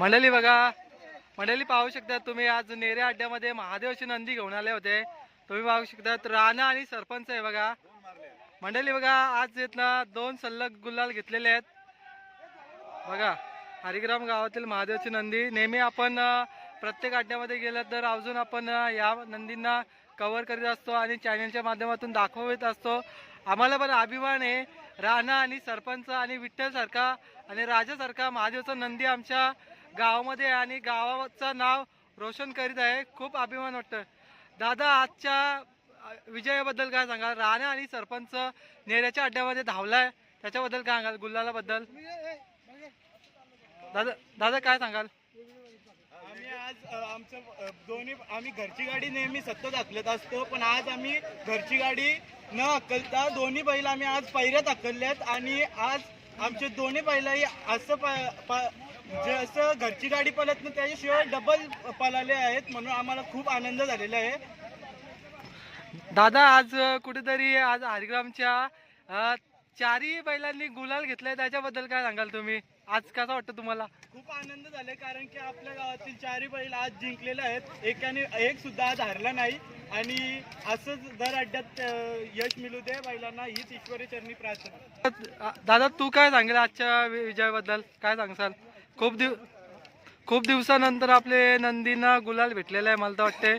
मंडळी बघा मंडळी पाहू शकता तुम्ही आज नेरे अड्ड्यामध्ये महादेवची नंदी घेऊन आले होते. तुम्ही पाहू शकता राणा आणि सरपंच आहे बघा. मंडळी बघा आज येत ना दोन सल्लग गुलाल घेतलेले आहेत. बघा हरिग्राम गावातील महादेवची नंदी. नेहमी आपण प्रत्येक अड्ड्यामध्ये गेलं तर अजून आपण या नंदींना कव्हर करीत असतो आणि चॅनलच्या माध्यमातून दाखवत असतो. आम्हाला पण अभिमान आहे. राणा आणि सरपंच आणि विठ्ठल सारखा आणि राजासारखा महादेवचा नंदी आमच्या गावामध्ये आहे आणि गावाचं नाव रोशन करीत आहे. खूप अभिमान वाटतं दादा आजच्या विजयाबद्दल काय सांगाल राणा आणि सरपंच नेऱ्याच्या अड्ड्यामध्ये धावलाय. त्याच्याबद्दल काय सांगाल? गुल्लालाबद्दल दादा दादा काय सांगाल? आम्ही आज आमचं दोन्ही आम्ही घरची गाडी नेहमी सतत हाकलत असतो पण आज आम्ही घरची गाडी न हकलता दोन्ही बैल आम्ही आज पैऱ्यात हकलल्यात आणि आज आमचे दोन्ही बैलही असं प- प- जसं घरची गाडी पळत ना त्याच्याशिवाय डबल पळाले आहेत म्हणून आम्हाला खूप आनंद झालेला आहे. दादा आज कुठेतरी आज हरिग्रामच्या चारही बैलांनी गुलाल घेतलाय त्याच्याबद्दल काय सांगाल तुम्ही? आज कसं वाटतं तुम्हाला? खूप आनंद झाला कारण की आपल्या गावातील चारही बैल आज जिंकलेले आहेत. एकाने एक सुद्धा आज हारला नाही. आणि असंच दर अड्ड्यात यश मिळू दे बैलांना हीच ईश्वरी चरणी प्रार्थना दादा तू काय सांगेल आजच्या विजयाबद्दल? काय सांगसाल? खूप दिव खूप दिवसानंतर आपले नंदींना गुलाल भेटलेला आहे मला तर वाटते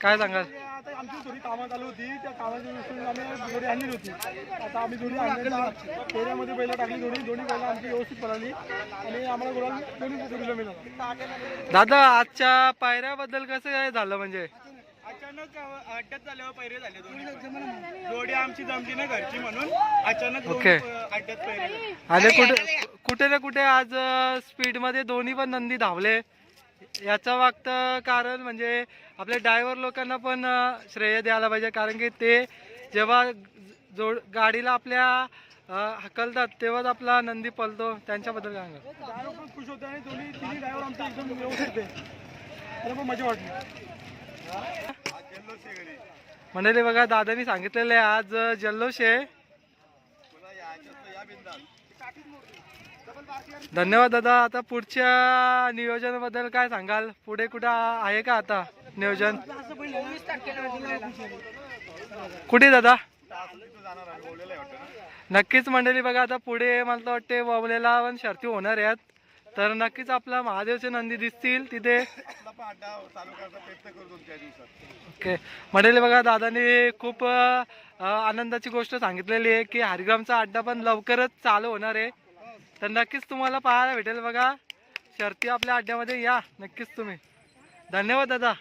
काय सांगाल? आता आमची थोडी कामं चालू होती त्या कामाची विसरून आम्ही जोडी आणली होती. आता आम्ही जोडी आणली पेऱ्यामध्ये बैल टाकली जोडी दोन्ही बैल आमची व्यवस्थित पळाली. आणि आम्हाला गुलाल दोन्ही जोडीला मिळाला. दादा आजच्या पायऱ्याबद्दल कसं काय झालं म्हणजे? अचानक अड्ड्यात झाल्यावर पैरे झाले जोडी आमची जमली ना घरची म्हणून. अचानक अड्ड्यात पैरे झाले. आणि कुठे कुठे ना कुठे आज स्पीडमध्ये दोन्ही पण नंदी धावले. याचं वागतं कारण म्हणजे आपल्या ड्रायव्हर लोकांना पण श्रेय द्यायला पाहिजे. कारण की ते जेव्हा जोड गाडीला आपल्या हकलतात तेव्हाच आपला नंदी पलतो त्यांच्याबद्दल काय पण खुश होते आणि दोन्ही तिन्ही ड्रायव्हर आमचे एकदम व्यवस्थित आहे पण मजा वाटली. मंडळी बघा दादानी सांगितलेलं आहे आज जल्लोष आहे. धन्यवाद दादा. आता पुढच्या नियोजनाबद्दल काय सांगाल? पुढे कुठं आहे का आता नियोजन? कुठे दादा? नक्कीच मंडळी बघा आता पुढे मला वाटते वावलेला पण शर्ती होणार आहेत तर नक्कीच आपला महादेवचे नंदी दिसतील तिथे. ओके. म्हणेल बघा दादानी खूप आनंदाची गोष्ट सांगितलेली आहे की हरिग्रामचा अड्डा पण लवकरच चालू होणार आहे. तर नक्कीच तुम्हाला पाहायला भेटेल बघा. शर्ती आपल्या अड्ड्यामध्ये या. नक्कीच तुम्ही. धन्यवाद दादा.